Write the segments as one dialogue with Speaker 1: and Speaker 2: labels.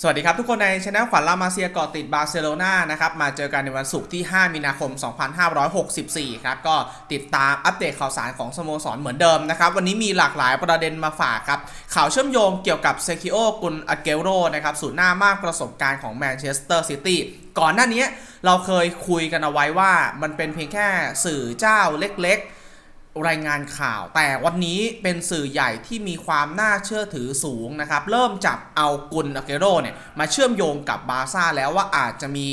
Speaker 1: สวัสดีครับทุกคนในช anel ขวัญลามาเซียเกาะติดบาร์เซโลนานะครับ มาเจอกันในวันศุกร์ที่ 5 มีนาคม 2564 ครับ ก็ติดตามอัปเดตข่าวสารของสโมสรเหมือนเดิมนะครับ วันนี้มีหลากหลายประเด็นมาฝากครับ ข่าวเชื่อมโยงเกี่ยวกับเซคิโอกุนอาเกโรนะครับศูนย์หน้ามากประสบการณ์ของแมนเชสเตอร์ซิตี้ก่อนหน้านี้เราเคยคุยกันเอาไว้ว่ามันเป็นเพียงแค่สื่อเจ้าเล็กๆ รายงานข่าว แต่วันนี้เป็นสื่อใหญ่ที่มีความน่าเชื่อถือสูงนะครับ เริ่มจับเอากุนอาเกโรเนี่ยมาเชื่อมโยงกับบาซ่าแล้วว่าอาจจะมี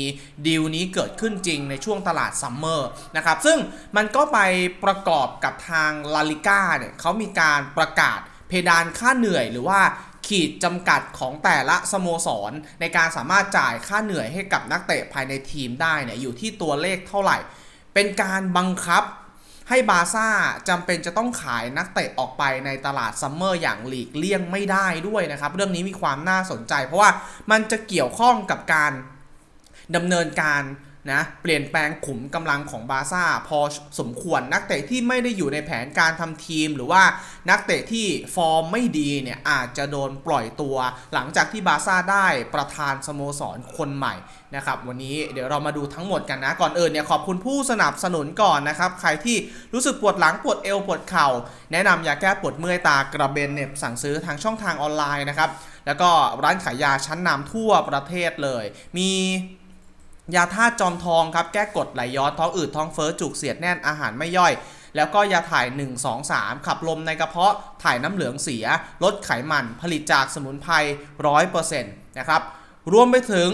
Speaker 1: ดีลนี้เกิดขึ้นจริงในช่วงตลาดซัมเมอร์นะครับซึ่งมันก็ไปประกอบกับทางลาลิก้าเนี่ยเขามีการประกาศเพดานค่าเหนื่อยหรือว่าขีดจำกัดของแต่ละสโมสร ในการสามารถจ่ายค่าเหนื่อยให้กับนักเตะภายในทีมได้เนี่ยอยู่ที่ตัวเลขเท่าไหร่ เป็นการบังคับ ให้บาร์ซ่าจำเป็นจะต้องขายนักเตะออกไปในตลาดซัมเมอร์อย่างหลีกเลี่ยงไม่ได้ด้วยนะครับ เรื่องนี้มีความน่าสนใจ เพราะว่ามันจะเกี่ยวข้องกับการดำเนินการ นะเปลี่ยนแปลงขุมกำลังของบาร์ซ่าพอสมควรนักเตะที่ไม่ได้อยู่ในแผนการทำทีม หรือว่านักเตะที่ฟอร์มไม่ดีเนี่ยอาจจะโดนปล่อยตัว หลังจากที่บาร์ซ่าได้ประธานสโมสรคนใหม่นะครับวันนี้เดี๋ยวเรามาดูทั้งหมดกันนะ ก่อนอื่นเนี่ยขอบคุณผู้สนับสนุนก่อนนะครับ ใครที่รู้สึกปวดหลังปวดเอวปวดเข่า แนะนำยาแก้ปวดเมื่อยตากระเบนเนี่ยสั่งซื้อทางช่องทางออนไลน์นะครับแล้วก็ร้านขายยาชั้นนำทั่วประเทศเลย มี ยาธาตุจอมทองครับแก้กดไหลย้อนท้องอืดท้องเฟ้อจุกเสียดแน่นอาหารไม่ย่อย แล้วก็ยาถ่าย 1 2 3 ขับลมในกระเพาะถ่ายน้ำเหลืองเสีย ลดไขมันผลิตจากสมุนไพร100%นะครับรวมไปถึง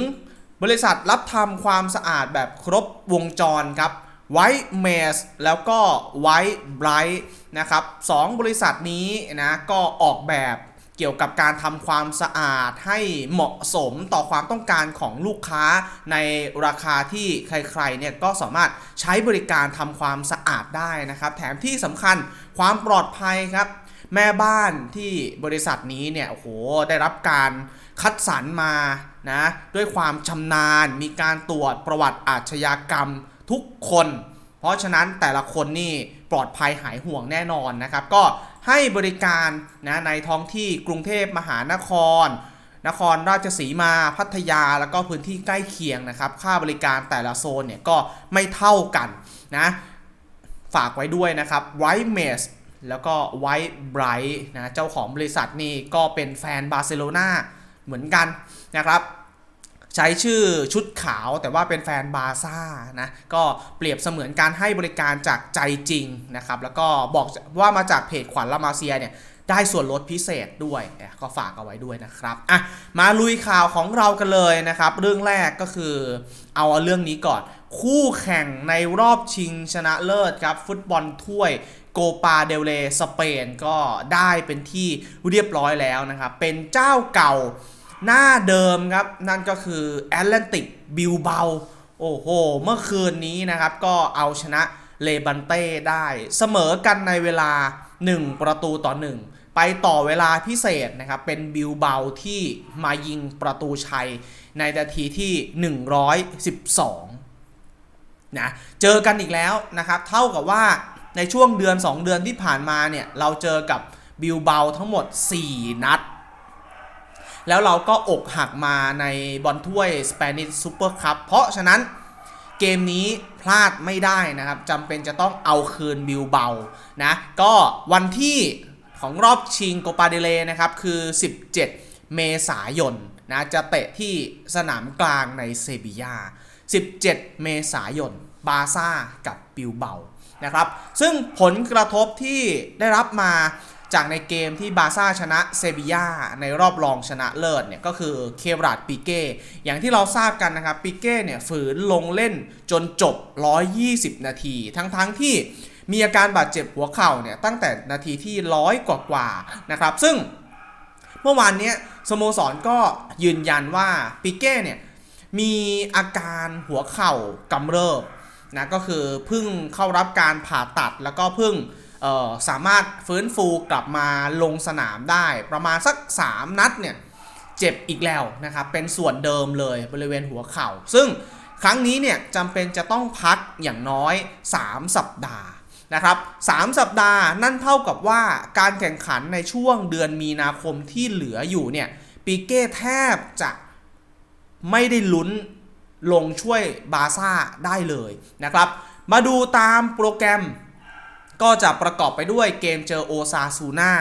Speaker 1: บริษัทรับทำความสะอาดแบบครบวงจรครับไวท์เมสแล้วก็ไวท์ไบรท์นะครับสองบริษัทนี้นะก็ออกแบบ เกี่ยวกับการทำความสะอาดให้เหมาะสมต่อความต้องการของลูกค้าในราคาที่ใครๆเนี่ยก็สามารถใช้บริการทำความสะอาดได้นะครับ แถมที่สำคัญความปลอดภัยครับ แม่บ้านที่บริษัทนี้เนี่ยโอ้โหได้รับการคัดสรรมานะด้วยความชำนาญมีการตรวจประวัติอาชญากรรมทุกคน เพราะฉะนั้นแต่ละคนนี่ปลอดภัยหายห่วงแน่นอนนะครับ ก็ ให้บริการนะในท้องที่กรุงเทพมหานคร นครราชสีมาพัทยาแล้วก็พื้นที่ใกล้เคียงนะครับ ค่าบริการแต่ละโซนเนี่ยก็ไม่เท่ากันนะฝากไว้ด้วยนะครับ White m a s แล้วก็ White Bright นะเจ้าของบริษัทนี่ก็เป็นแฟนบาร์เซโลนาเหมือนกันนะครับ ใช้ชื่อชุดขาวแต่ว่าเป็นแฟนบาซ่านะก็เปรียบเสมือนการให้บริการจากใจจริงนะครับแล้วก็บอกว่ามาจากเพจขวัญลามาเซียเนี่ยได้ส่วนลดพิเศษด้วยก็ฝากเอาไว้ด้วยนะครับอะมาลุยข่าวของเรากันเลยนะครับ เรื่องแรกก็คือเอาเรื่องนี้ก่อน คู่แข่งในรอบชิงชนะเลิศครับ ฟุตบอลถ้วยโกปาเดลเลสเปนก็ได้เป็นที่เรียบร้อยแล้วนะครับ เป็นเจ้าเก่า หน้าเดิมครับ นั่นก็คือแอตแลนติกบิลเบาโอ้โห เมื่อคืนนี้นะครับ ก็เอาชนะเลบันเต้ได้เสมอกันในเวลา 1 ประตูต่อ 1 ไปต่อเวลาพิเศษนะครับ เป็นบิลเบาที่มายิงประตูชัยในนาทีที่ 112 นะ เจอกันอีกแล้วนะครับ เท่ากับว่าในช่วงเดือน 2 เดือนที่ผ่านมาเนี่ย เราเจอกับบิลเบาทั้งหมด 4 นัด แล้วเราก็อกหักมาในบอลถ้วย Spanish Super Cup เพราะฉะนั้นเกมนี้พลาดไม่ได้นะครับจำเป็นจะต้องเอาคืนบิลเบานะก็วันที่ของรอบชิงโกปาเดเลนะครับคือ 17 เมษายนนะจะเตะที่สนามกลางในเซบียา 17 เมษายน บาซ่ากับบิลเบานะครับ ซึ่งผลกระทบที่ได้รับมา จากในเกมที่บาซ่าชนะเซบีย่าในรอบรองชนะเลิศเนี่ยก็คือเคราดปิเก้อย่างที่เราทราบกันนะครับปิเก้เนี่ยฝืนลงเล่นจนจบ 120 นาที ทั้งๆทที่มีอาการบาดเจ็บหัวเข่าเนี่ยตั้งแต่นาทีที่ร้อยกว่าๆนะครับซึ่งเมื่อวานเนี้ยสโมสรก็ยืนยันว่าปิเก้เนี่ยมีอาการหัวเข่ากำเริบนะก็คือเพิ่งเข้ารับการผ่าตัดแล้วก็เพิ่ง สามารถฟื้นฟูกลับมาลงสนามได้ ประมาณสัก 3 นัดเนี่ยเจ็บอีกแล้วนะครับ เป็นส่วนเดิมเลยบริเวณหัวเข่า ซึ่งครั้งนี้เนี่ยจำเป็นจะต้องพักอย่างน้อย 3 สัปดาห์นะครับ3สัปดาห์นั่นเท่ากับว่าการแข่งขันในช่วงเดือนมีนาคมที่เหลืออยู่เนี่ยปีเก้แทบจะไม่ได้ลุ้นลงช่วยบาซ่าได้เลยนะครับ มาดูตามโปรแกรม ก็จะประกอบไปด้วยเกมเจอโอซาซูนา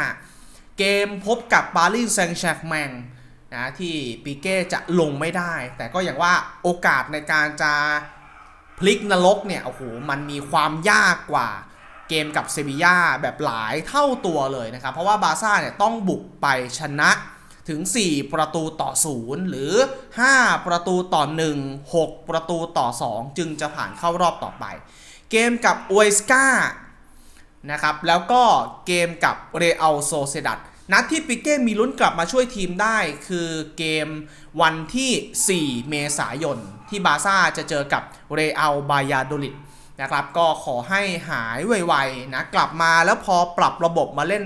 Speaker 1: เกมพบกับปารีสแซงต์แชร์กแมงนะที่ปีเก้จะลงไม่ได้ แต่ก็อย่างว่าโอกาสในการจะพลิกนรกเนี่ยโอ้โหมันมีความยากกว่าเกมกับเซบีย่าแบบหลายเท่าตัวเลยนะครับ เพราะว่าบาซ่าเนี่ยต้องบุกไปชนะถึง 4 ประตูต่อ 0 หรือ 5 ประตูต่อ 1 6 ประตูต่อ 2 จึงจะผ่านเข้ารอบต่อไป เกมกับอวยสกา นะครับ แล้วก็เกมกับเรอัลโซเซดัดนัดที่ปิเก้มีลุ้นกลับมาช่วยทีมได้ คือเกมวันที่ 4 เมษายน ที่บาซ่าจะเจอกับเรอัลบายาโดลิดนะครับ ก็ขอให้หายไวๆนะกลับมาแล้วพอปรับระบบมาเล่น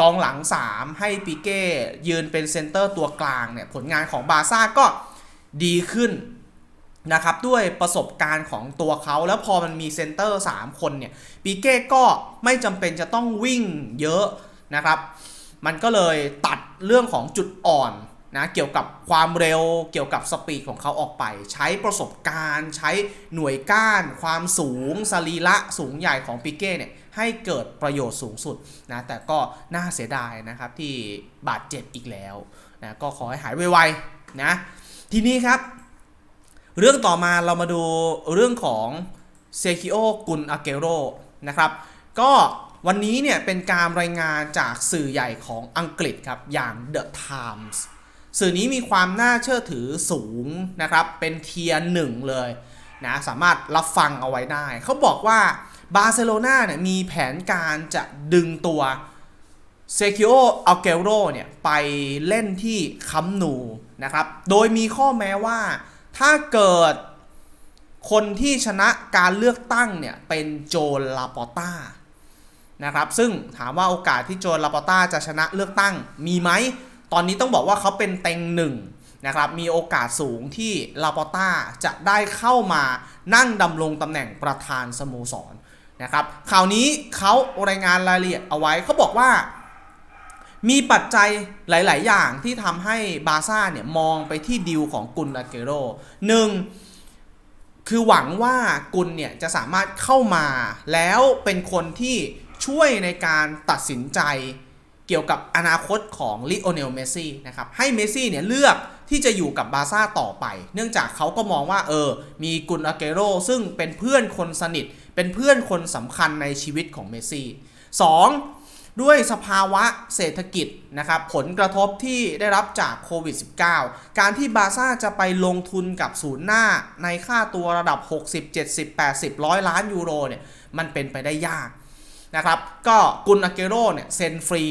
Speaker 1: กองหลัง 3 ให้ปิเก้ยืนเป็นเซนเตอร์ตัวกลางเนี่ยผลงานของบาซ่าก็ดีขึ้น นะครับด้วยประสบการณ์ของตัวเขาแล้วพอมันมีเซนเตอร์ 3 คนเนี่ยปิเก้ก็ไม่จำเป็นจะต้องวิ่งเยอะนะครับ มันก็เลยตัดเรื่องของจุดอ่อนนะเกี่ยวกับความเร็วเกี่ยวกับสปีดของเขาออกไป ใช้ประสบการณ์ ใช้หน่วยก้าน ความสูงสรีระสูงใหญ่ของปิเก้เนี่ยให้เกิดประโยชน์สูงสุดนะแต่ก็น่าเสียดายนะครับที่บาดเจ็บอีกแล้วนะก็ขอให้หายไวๆนะทีนี้ครับ เรื่องต่อมาเรามาดูเรื่องของเซคิโอกุนอาเกโรนะครับ ก็วันนี้เนี่ยเป็นการรายงานจากสื่อใหญ่ของอังกฤษครับ อย่าง The Times สื่อนี้มีความน่าเชื่อถือสูงนะครับ เป็นเทียร์หนึ่งเลยนะสามารถรับฟังเอาไว้ได้ เขาบอกว่าบาร์เซโลนาเนี่ยมีแผนการจะดึงตัวเซคิโออัลเกโรเนี่ยไปเล่นที่คัมนูนะครับ โดยมีข้อแม้ว่า ถ้าเกิดคนที่ชนะการเลือกตั้งเนี่ยเป็นโจนลาปอต้านะครับ ซึ่งถามว่าโอกาสที่โจนลาปอต้าจะชนะเลือกตั้งมีไหม ตอนนี้ต้องบอกว่าเขาเป็นเต็งหนึ่งนะครับ มีโอกาสสูงที่ลาปอต้าจะได้เข้ามานั่งดำรงตำแหน่งประธานสโมสรนะครับ ข่าวนี้เขารายงานรายละเอียดเอาไว้เขาบอกว่า มีปัจจัยหลาย ๆ อย่างที่ทำให้บาซ่าเนี่ยมองไปที่ดิวของกุนอาเกโรหนึ่งคือหวังว่ากุลเนี่ยจะสามารถเข้ามาแล้วเป็นคนที่ช่วยในการตัดสินใจเกี่ยวกับอนาคตของลิโอเนลเมสซี่นะครับให้เมสซี่เนี่ยเลือกที่จะอยู่กับบาซ่าต่อไป เนื่องจากเขาก็มองว่าเออมีกุนอาเกโรซึ่งเป็นเพื่อนคนสนิท เป็นเพื่อนคนสำคัญในชีวิตของเมสซี่สอง ด้วยสภาวะเศรษฐกิจนะครับผลกระทบที่ได้รับจากโควิด -19 การที่บาซ่าจะไปลงทุนกับศูนย์หน้าในค่าตัวระดับ 60 70 80 100 ล้านยูโรเนี่ยมันเป็นไปได้ยากนะครับก็กุนอาเกโรเนี่ยเซ็นฟรี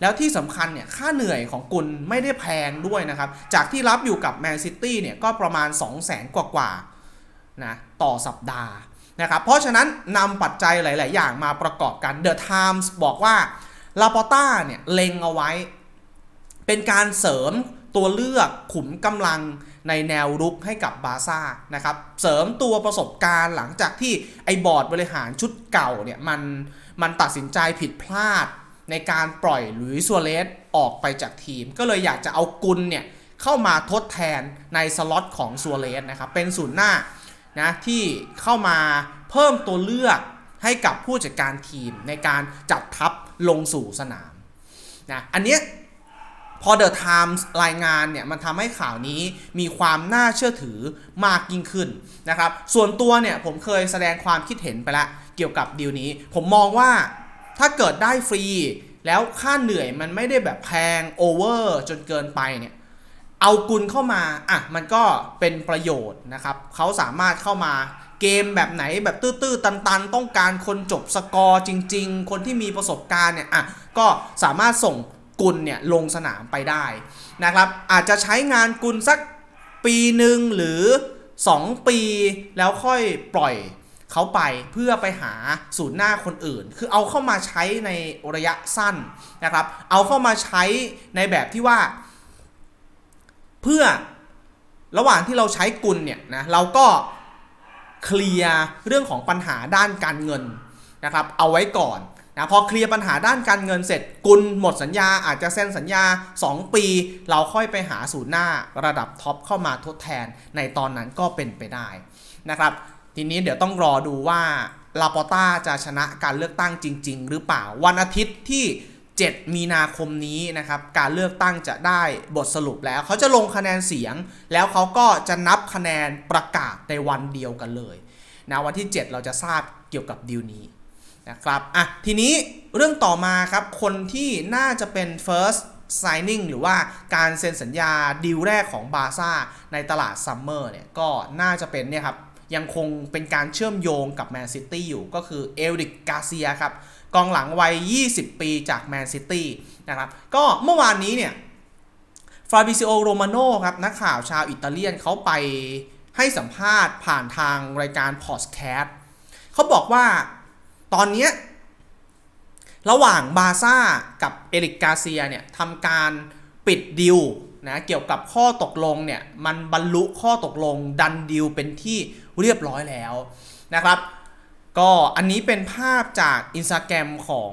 Speaker 1: แล้วที่สำคัญเนี่ยค่าเหนื่อยของกุนไม่ได้แพงด้วยนะครับ จากที่รับอยู่กับแมนซิตี้เนี่ยก็ประมาณ 2 0 0 0 0 0กว่ากว่าๆนะต่อสัปดาห์นะครับเพราะฉะนั้นนำปัจจัยหลาย ๆ อย่างมาประกอบกัน The Times บอกว่า ลาปอต้าเนี่ยเล็งเอาไว้ เป็นการเสริมตัวเลือกขุมกำลังในแนวรุกให้กับบาร์ซ่านะครับ เสริมตัวประสบการณ์หลังจากที่ไอบอร์ดบริหารชุดเก่าเนี่ยมันมันตัดสินใจผิดพลาดในการปล่อยหลุยส์ซัวเรสออกไปจากทีม ก็เลยอยากจะเอากุลเนี่ยเข้ามาทดแทนในสล็อตของซัวเรสนะครับ เป็นศูนย์หน้านะที่เข้ามาเพิ่มตัวเลือกให้กับผู้จัดการทีมในการจัดทัพ ลงสู่สนามนะอันเนี้ยพอ The Times รายงานเนี่ยมันทำให้ข่าวนี้มีความน่าเชื่อถือมากยิ่งขึ้นนะครับส่วนตัวเนี่ยผมเคยแสดงความคิดเห็นไปแล้วเกี่ยวกับดีลนี้ ผมมองว่าถ้าเกิดได้ฟรี แล้วค่าเหนื่อยมันไม่ได้แบบแพงโอเวอร์จนเกินไปเนี่ยเอากุลเข้ามาอะมันก็เป็นประโยชน์นะครับเขาสามารถเข้ามา เกมแบบไหนแบบตื้อๆตันๆ ต้องการคนจบสกอร์จริง ๆ คนที่มีประสบการณ์เนี่ยอะก็สามารถส่งกุลเนี่ยลงสนามไปได้นะครับอาจจะใช้งานกุลสักปีหนึ่งหรือ 2 ปีแล้วค่อยปล่อยเขาไปเพื่อไปหาศูนย์หน้าคนอื่น คือเอาเข้ามาใช้ในระยะสั้นนะครับ เอาเข้ามาใช้ในแบบที่ว่า เพื่อระหว่างที่เราใช้กุลเนี่ยนะเราก็ เคลียร์เรื่องของปัญหาด้านการเงินนะครับเอาไว้ก่อนนะพอเคลียร์ปัญหาด้านการเงินเสร็จกุลหมดสัญญาอาจจะเซ็นสัญญา 2 ปี เราค่อยไปหาศูนย์หน้าระดับท็อปเข้ามาทดแทนในตอนนั้นก็เป็นไปได้นะครับทีนี้เดี๋ยวต้องรอดูว่าลาปอต้าจะชนะการเลือกตั้งจริง ๆ หรือเปล่าวันอาทิตย์ที่ 7 มีนาคมนี้นะครับการเลือกตั้งจะได้บทสรุปแล้ว เขาจะลงคะแนนเสียง แล้วเขาก็จะนับคะแนนประกาศในวันเดียวกันเลยนะวันที่ 7 เราจะทราบเกี่ยวกับดีลนี้นะครับอะทีนี้เรื่องต่อมาครับ คนที่น่าจะเป็น first signing หรือว่าการเซ็นสัญญาดีลแรกของบาซ่าในตลาดซัมเมอร์เนี่ยก็น่าจะเป็นเนี่ยครับยังคงเป็นการเชื่อมโยงกับแมนซิตี้อยู่ก็คือเอลดิกกาเซียครับ กองหลังวัย 20 ปีจากแมนซิตี้นะครับก็เมื่อวานนี้เนี่ยฟาบิซิโอโรมาโนครับนักข่าวชาวอิตาเลียนเขาไปให้สัมภาษณ์ผ่านทางรายการพอดแคสต์เขาบอกว่าตอนนี้ระหว่างบาซ่ากับเอริกกาเซียเนี่ยทำการปิดดิวนะเกี่ยวกับข้อตกลงเนี่ยมันบรรลุข้อตกลงดันดิวเป็นที่เรียบร้อยแล้วนะครับ ก็อันนี้เป็นภาพจากอินสตาแกรมของ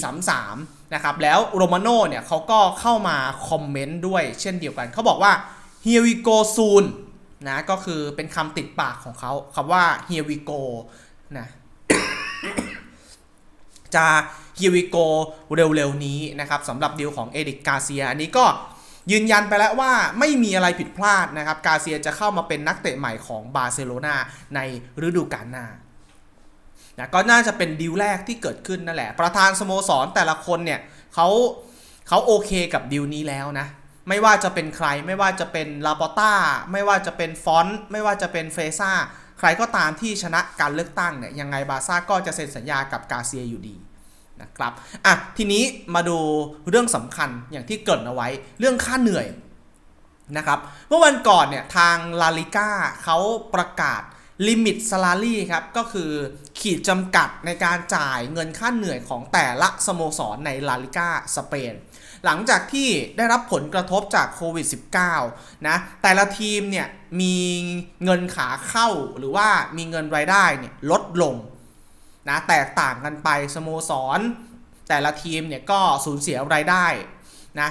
Speaker 1: 433 นะครับ แล้วโรมาโน่เนี่ยเขาก็เข้ามาคอมเมนต์ด้วยเช่นเดียวกัน เขาบอกว่า here we go soon นะก็คือเป็นคำติดปากของเขาคำว่า here we go นะจะ here we go เร็วๆนี้นะครับสำหรับดีลของเอริกกาเซีย อันนี้ก็ ยืนยันไปแล้วว่าไม่มีอะไรผิดพลาดนะครับ กาเซียจะเข้ามาเป็นนักเตะใหม่ของบาร์เซโลนาในฤดูกาลหน้านะก็น่าจะเป็นดีลแรกที่เกิดขึ้นนั่นแหละ ประธานสโมสรแต่ละคนเนี่ยเขาเขาโอเคกับดีลนี้แล้วนะ ไม่ว่าจะเป็นใครไม่ว่าจะเป็นลาปอต้าไม่ว่าจะเป็นฟอนต์ไม่ว่าจะเป็นเฟซ่าใครก็ตามที่ชนะการเลือกตั้งเนี่ยยังไงบาซ่าก็จะเซ็นสัญญากับกาเซียอยู่ดี นะครับอะทีนี้มาดูเรื่องสำคัญอย่างที่เกริดเอาไว้เรื่องค่าเหนื่อยนะครับเมื่อวันก่อนเนี่ยทางลาลิก้าเขาประกาศลิมิตซลารี่ครับก็คือขีดจำกัดในการจ่ายเงินค่าเหนื่อยของแต่ละสโมสรในลาลิก้าสเปนหลังจากที่ได้รับผลกระทบจากโควิด -19 นะแต่ละทีมเนี่ยมีเงินขาเข้าหรือว่ามีเงินรายได้เนี่ยลดลง นะแตกต่างกันไปสโมสร แต่ละทีมเนี่ยก็สูญเสียรายได้นะ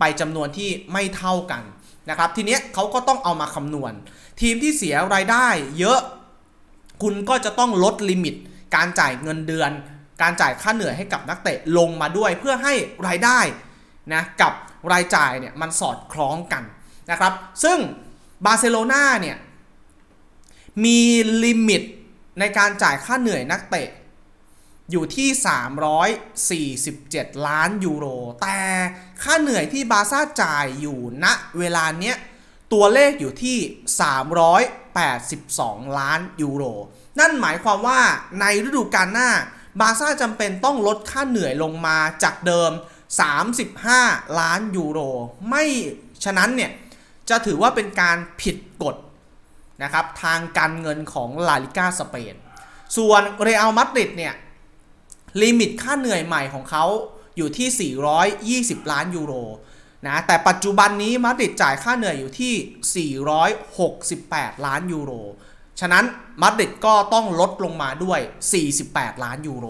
Speaker 1: ไปจำนวนที่ไม่เท่ากันนะครับทีเนี้ยเขาก็ต้องเอามาคำนวณ ทีมที่เสียรายได้เยอะ คุณก็จะต้องลดลิมิต การจ่ายเงินเดือน การจ่ายค่าเหนื่อยให้กับนักเตะลงมาด้วยเพื่อให้รายได้นะกับรายจ่ายเนี่ยมันสอดคล้องกันนะครับ ซึ่งบาร์เซโลนาเนี่ยมีลิมิต ในการจ่ายค่าเหนื่อยนักเตะ อยู่ที่ 347 ล้านยูโร แต่ค่าเหนื่อยที่บาซ่าจ่ายอยู่ณเวลาเนี้ยตัวเลขอยู่ที่ 382 ล้านยูโร นั่นหมายความว่าในฤดูกาลหน้า บาซ่าจำเป็นต้องลดค่าเหนื่อยลงมาจากเดิม 35 ล้านยูโร ไม่ฉะนั้นเนี่ยจะถือว่าเป็นการผิดกฎ นะครับทางการเงินของลาลิก้าสเปนส่วนเรอัลมาดริดเนี่ยลิมิตค่าเหนื่อยใหม่ของเขาอยู่ที่ 420 ล้านยูโรนะแต่ปัจจุบันนี้มาดริดจ่ายค่าเหนื่อยอยู่ที่ 468 ล้านยูโร ฉะนั้นมาดริดก็ต้องลดลงมาด้วย 48 ล้านยูโร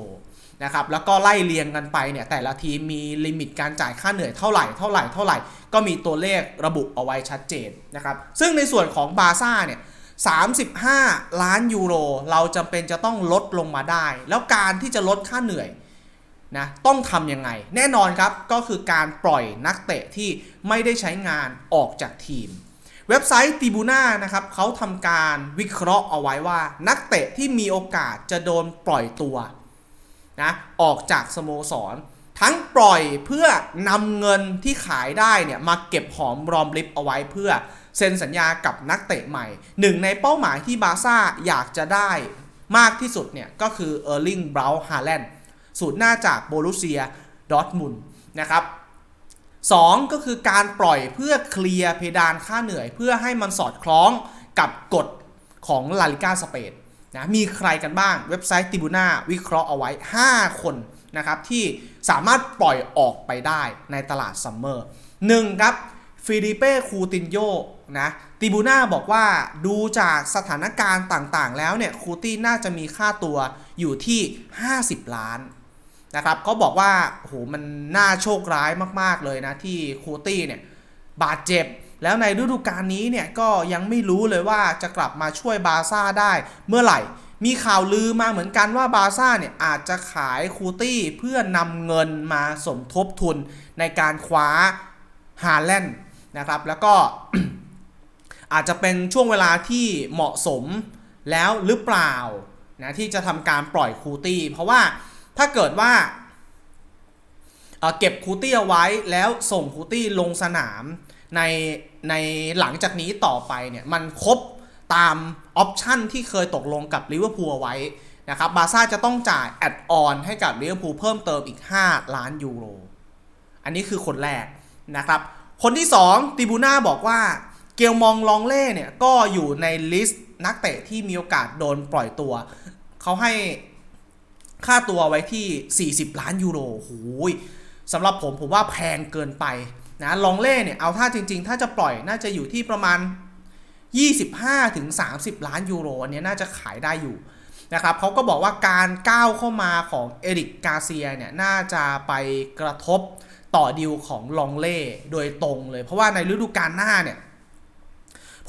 Speaker 1: นะครับแล้วก็ไล่เรียงกันไปเนี่ยแต่ละทีมมีลิมิตการจ่ายค่าเหนื่อยเท่าไหร่เท่าไหร่เท่าไหร่ ก็มีตัวเลขระบุเอาไว้ชัดเจนนะครับซึ่งในส่วนของบาร์ซ่าเนี่ย 35 ล้านยูโร เราจำเป็นจะต้องลดลงมาได้ แล้วการที่จะลดค่าเหนื่อยนะต้องทำยังไง แน่นอนครับก็คือการปล่อยนักเตะที่ไม่ได้ใช้งานออกจากทีม เว็บไซต์ติบูน่านะครับเขาทำการวิเคราะห์เอาไว้ว่า นักเตะที่มีโอกาสจะโดนปล่อยตัวนะออกจากสโมสร ทั้งปล่อยเพื่อนำเงินที่ขายได้เนี่ยมาเก็บหอมรอมริบเอาไว้เพื่อ เซ็นสัญญากับนักเตะใหม่ หนึ่งในเป้าหมายที่บาร์ซ่าอยากจะได้มากที่สุดเนี่ยก็คือเออร์ลิงบราว์ฮาแลนด์สูตรหน้าจากโบรุเซียดอทมุนนะครับ2ก็คือการปล่อยเพื่อเคลียร์เพดานค่าเหนื่อย เพื่อให้มันสอดคล้องกับกฎของลาลิก้าสเปนนะมีใครกันบ้างเว็บไซต์ติบูนาวิเคราะห์เอาไว้ 5 คนนะครับที่สามารถปล่อยออกไปได้ในตลาดซัมเมอร์หนึ่งครับฟิลิเป้คูตินโย นะติบูนาบอกว่าดูจากสถานการณ์ต่างๆ แล้วเนี่ยคูติน่าจะมีค่าตัวอยู่ที่ 50 ล้านนะครับเขาบอกว่าโหมันน่าโชคร้ายมากๆเลยนะที่คูตี้เนี่ยบาดเจ็บ แล้วในฤดูกาลนี้เนี่ยก็ยังไม่รู้เลยว่าจะกลับมาช่วยบาร์ซ่าได้เมื่อไหร่ มีข่าวลือมาเหมือนกันว่าบาร์ซ่าเนี่ยอาจจะขายคูตี้เพื่อนำเงินมาสมทบทุนในการคว้าฮาแลนด์นะครับ แล้วก็ อาจจะเป็นช่วงเวลาที่เหมาะสมแล้วหรือเปล่านะที่จะทำการปล่อยคูตี้ เพราะว่าถ้าเกิดว่าเอ่อเก็บคูตี้เอาไว้แล้วส่งคูตี้ลงสนามในในหลังจากนี้ต่อไปเนี่ยมันครบตามออปชันที่เคยตกลงกับลิเวอร์พูลไว้นะครับบาซ่าจะต้องจ่ายแอดออนให้กับลิเวอร์พูลเพิ่มเติมอีก 5 ล้านยูโร อันนี้คือคนแรกนะครับ คนที่ 2ติบูน่าบอกว่า เกลมองลองเล่เนี่ยก็อยู่ในลิสต์นักเตะที่มีโอกาสโดนปล่อยตัว เขาให้ค่าตัวไว้ที่ 40 ล้านยูโรโอ้ยสำหรับผมผมว่าแพงเกินไปนะลองเล่เนี่ยเอาถ้าจริง ๆ ถ้าจะปล่อยน่าจะอยู่ที่ประมาณ 25ถึง30 ล้านยูโรอันนี้น่าจะขายได้อยู่นะครับเขาก็บอกว่าการก้าวเข้ามาของเอริกกาเซียเนี่ยน่าจะไปกระทบต่อดีลของลองเล่โดยตรงเลย เพราะว่าในฤดูกาลหน้าเนี่ย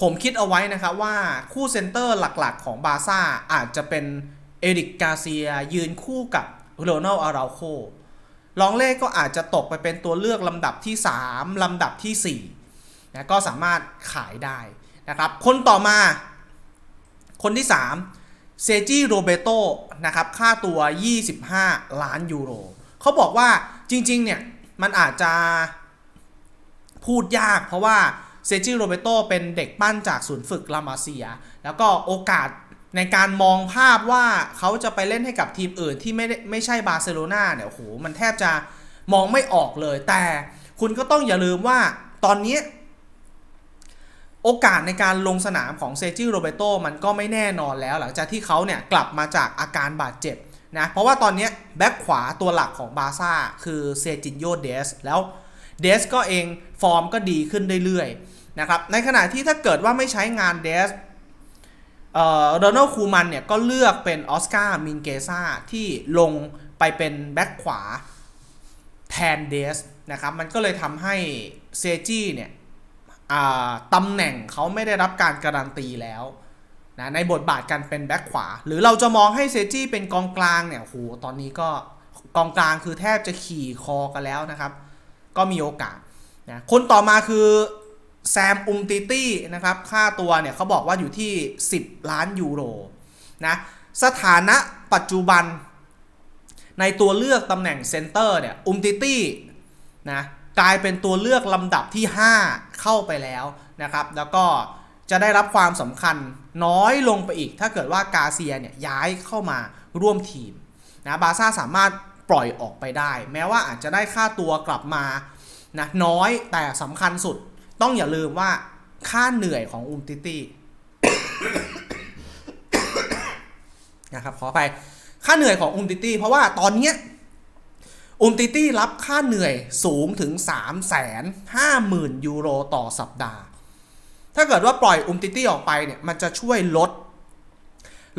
Speaker 1: ผมคิดเอาไว้นะครับว่าคู่เซนเตอร์หลักๆของบาซ่าอาจจะเป็นเอริกกาเซียยืนคู่กับโรนัลอาราโคลองเล่ก็อาจจะตกไปเป็นตัวเลือกลำดับที่ 3 ลำดับที่4นะก็สามารถขายได้นะครับ คนต่อมา คนที่ 3 เซจิโรเบโตนะครับ ค่าตัว 25 ล้านยูโรเขาบอกว่าจริง ๆ เนี่ย มันอาจจะพูดยากเพราะว่า เซจิโรเบโตเป็นเด็กปั้นจากศูนย์ฝึกลามาเซีย แล้วก็โอกาสในการมองภาพว่าเขาจะไปเล่นให้กับทีมอื่นที่ไม่ได้ไม่ใช่บาร์เซโลนาเนี่ยโอ้โหมันแทบจะมองไม่ออกเลย แต่คุณก็ต้องอย่าลืมว่าตอนนี้ โอกาสในการลงสนามของเซจิโรเบโตมันก็ไม่แน่นอนแล้ว หลังจากที่เขาเนี่ยกลับมาจากอาการบาดเจ็บนะเพราะว่าตอนนี้แบ็คขวาตัวหลักของบาร์ซ่าคือเซจินโยเดสแล้วเดสก็เองฟอร์มก็ดีขึ้นเรื่อยๆ นะครับ ในขณะที่ถ้าเกิดว่าไม่ใช้งานเดสเอ่อโดนัลคูมันเนี่ยก็เลือกเป็นออสการ์มินเกซ่าที่ลงไปเป็นแบ็คขวาแทนเดสนะครับ มันก็เลยทำให้เซจิเนี่ยตำแหน่งเขาไม่ได้รับการการันตีแล้วนะในบทบาทการเป็นแบ็คขวา หรือเราจะมองให้เซจี้เป็นกองกลางเนี่ยโหตอนนี้ก็กองกลางคือแทบจะขี่คอกันแล้วนะครับ ก็มีโอกาสนะคนต่อมาคือ แซมอุมติตี้นะครับค่าตัวเนี่ยเขาบอกว่าอยู่ที่ 10 ล้านยูโรนะสถานะปัจจุบัน ในตัวเลือกตำแหน่งเซนเตอร์เนี่ยอุมติตี้นะกลายเป็นตัวเลือกลำดับที่ 5 เข้าไปแล้วนะครับแล้วก็จะได้รับความสำคัญน้อยลงไปอีก ถ้าเกิดว่ากาเซียเนี่ยย้ายเข้ามาร่วมทีมนะบาร์ซ่าสามารถปล่อยออกไปได้ แม้ว่าอาจจะได้ค่าตัวกลับมานะน้อยแต่สำคัญสุด ต้องอย่าลืมว่าค่าเหนื่อยของอุมติตี้นะครับขอไปค่าเหนื่อยของอุมติตี้เพราะว่าตอนเนี้ยอุมติตี้รับค่าเหนื่อยสูงถึง 3 5 0 0 0 0 ยูโรต่อสัปดาห์ ถ้าเกิดว่าปล่อยอุมติตี้ออกไปเนี่ยมันจะช่วยลด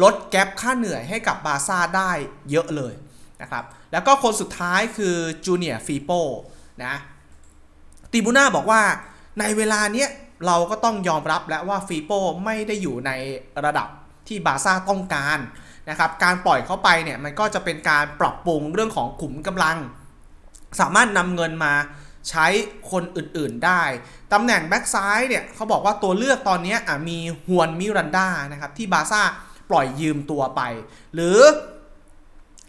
Speaker 1: ลดแกลบค่าเหนื่อยให้กับบาซ่าได้เยอะเลยนะครับ แล้วก็คนสุดท้ายคือจูเนียร์ฟีโปนะติบูน่าบอกว่า ในเวลาเนี้ยเราก็ต้องยอมรับแล้วว่าฟีโปไม่ได้อยู่ในระดับที่บาซ่าต้องการนะครับ การปล่อยเข้าไปเนี่ยมันก็จะเป็นการปรับปรุงเรื่องของขุมกำลัง สามารถนำเงินมาใช้คนอื่นๆได้ตำแหน่งแบ็กซ้ายเนี่ยเขาบอกว่าตัวเลือกตอนนี้อะมีฮวนมิรันดานะครับที่บาซ่าปล่อยยืมตัวไป หรือ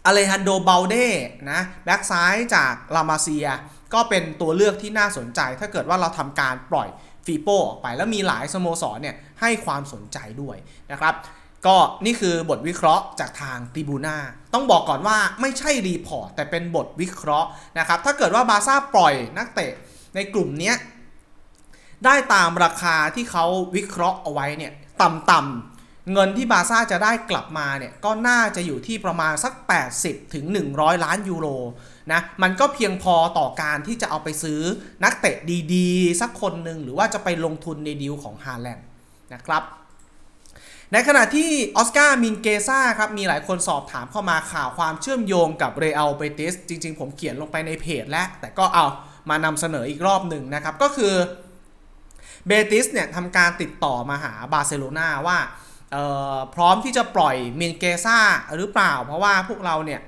Speaker 1: อเลฮันโดเบลเด้นะแบ็กซ้ายจากลามาเซีย ก็เป็นตัวเลือกที่น่าสนใจ ถ้าเกิดว่าเราทำการปล่อยฟีโปออกไป แล้วมีหลายสโมสรเนี่ยให้ความสนใจด้วยนะครับก็นี่คือบทวิเคราะห์จากทางติบูนาต้องบอกก่อนว่าไม่ใช่รีพอร์ตแต่เป็นบทวิเคราะห์นะครับถ้าเกิดว่าบาซ่าปล่อยนักเตะในกลุ่มนี้ได้ตามราคาที่เขาวิเคราะห์เอาไว้เนี่ยต่ำๆ เงินที่บาซ่าจะได้กลับมาเนี่ยก็น่าจะอยู่ที่ประมาณสัก 80ถึง100 ล้านยูโรนะมันก็เพียงพอต่อการที่จะเอาไปซื้อนักเตะดีๆ สักคนหนึ่งหรือว่าจะไปลงทุนในดีลของฮาแลนด์นะครับในขณะที่ออสการ์มินเกซ่าครับมีหลายคนสอบถามเข้ามาข่าวความเชื่อมโยงกับเรอัลเบติสจริงๆ ผมเขียนลงไปในเพจแล้ว แต่ก็เอามานำเสนออีกรอบหนึ่งนะครับ ก็คือเบติสเนี่ยทำการติดต่อมาหาบาร์เซโลนาว่า พร้อมที่จะปล่อยเมนเกซ่าหรือเปล่า เพราะว่าพวกเราเนี่ย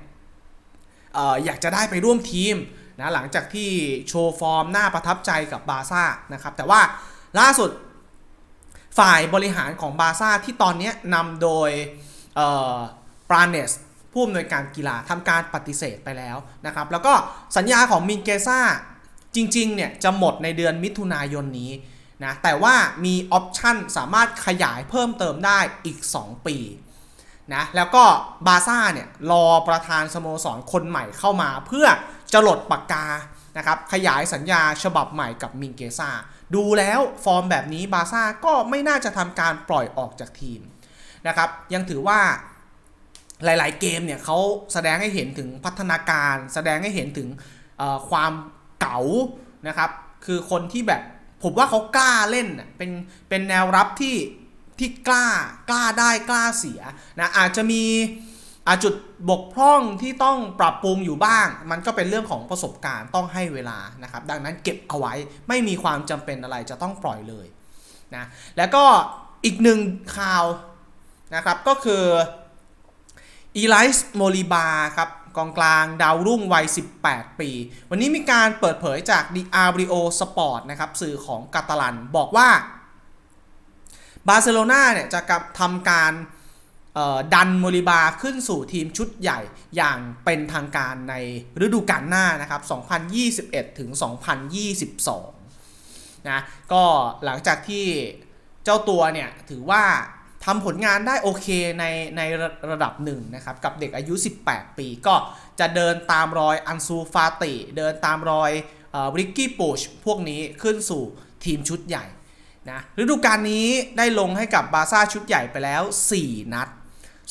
Speaker 1: ออยากจะได้ไปร่วมทีมนะหลังจากที่โชว์ฟอร์มน่าประทับใจกับบาซ่านะครับแต่ว่าล่าสุดฝ่ายบริหารของบาซ่าที่ตอนนี้นำโดยปราเนสผู้อำนวยการกีฬาทำการปฏิเสธไปแล้วนะครับ แล้วก็สัญญาของมินเกซ่าจริงๆเนี่ยจะหมดในเดือนมิถุนายนนี้ นะแต่ว่ามีออปชันสามารถขยายเพิ่มเติมได้อีก 2 ปีนะแล้วก็บาซ่าเนี่ยรอประธานสโมสรคนใหม่เข้ามาเพื่อจะหลดปากกานะครับขยายสัญญาฉบับใหม่กับมินเกซ่าดูแล้วฟอร์มแบบนี้บาซ่าก็ไม่น่าจะทำการปล่อยออกจากทีมนะครับยังถือว่าหลายๆเกมเนี่ยเขาแสดงให้เห็นถึงพัฒนาการ แสดงให้เห็นถึงความเก๋านะครับคือคนที่แบบ ผมว่าเขากล้าเล่นเป็นเป็นแนวรับที่ที่กล้ากล้าได้กล้าเสียนะอาจจะมีอาจุดบกพร่องที่ต้องปรับปรุงอยู่บ้าง มันก็เป็นเรื่องของประสบการณ์ต้องให้เวลานะครับ ดังนั้นเก็บเอาไว้ไม่มีความจำเป็นอะไรจะต้องปล่อยเลยนะแล้วก็อีกหนึ่งข่าวนะครับก็คืออีไลส์โมลิบาครับ กองกลางดาวรุ่งวัย 18 ปี วันนี้มีการเปิดเผยจากดีอาร์บริโอสปอร์ตนะครับสื่อของกาตาลันบอกว่าบาร์เซโลนาเนี่ยจะกับทำการดันโมลิบาขึ้นสู่ทีมชุดใหญ่อย่างเป็นทางการในฤดูกาลหน้านะครับ 2021 ถึง 2022 นะ ก็หลังจากที่เจ้าตัวเนี่ยถือว่า ทำผลงานได้โอเคในในระระดับหนึ่งนะครับ กับเด็กอายุ 18 ปีก็จะเดินตามรอยอันซูฟาติ เดินตามรอยบริกกี้ปูชพวกนี้ขึ้นสู่ทีมชุดใหญ่นะฤดูกาลนี้ได้ลงให้กับบาซ่าชุดใหญ่ไปแล้ว 4 นัด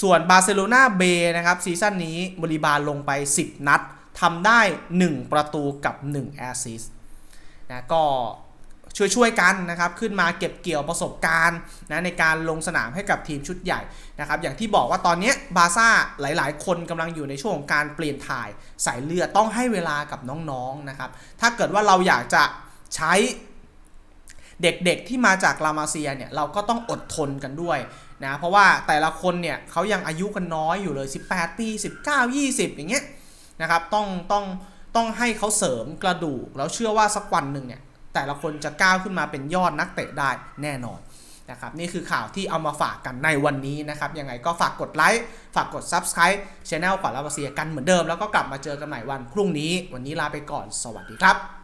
Speaker 1: ส่วนบาร์เซโลนาเบนะครับซีซั่นนี้บริบาลลงไป 10 นัดทำได้ 1 ประตูกับ 1 แอสซิสต์นะก็ ช่วยๆกันนะครับขึ้นมาเก็บเกี่ยวประสบการณ์นะในการลงสนามให้กับทีมชุดใหญ่นะครับอย่างที่บอกว่าตอนนี้บาซ่าหลายๆ คนกำลังอยู่ในช่วงของการเปลี่ยนถ่ายสายเลือดต้องให้เวลากับน้องๆนะครับถ้าเกิดว่าเราอยากจะใช้เด็กๆที่มาจากลามาเซียเนี่ยเราก็ต้องอดทนกันด้วยนะเพราะว่าแต่ละคนเนี่ยเขายังอายุกันน้อยอยู่เลย 18 ปี 19 20 อย่างเงี้ยนะครับต้องต้องต้องให้เขาเสริมกระดูกแล้วเชื่อว่าสักวันหนึ่งเนี่ย แต่ละคนจะก้าวขึ้นมาเป็นยอดนักเตะได้แน่นอนนะครับนี่คือข่าวที่เอามาฝากกันในวันนี้นะครับยังไงก็ฝากกดไลค์ฝากกด Subscribe Channel ขวัญลาบเซียกันเหมือนเดิม แล้วก็กลับมาเจอกันใหม่วันพรุ่งนี้ วันนี้ลาไปก่อนสวัสดีครับ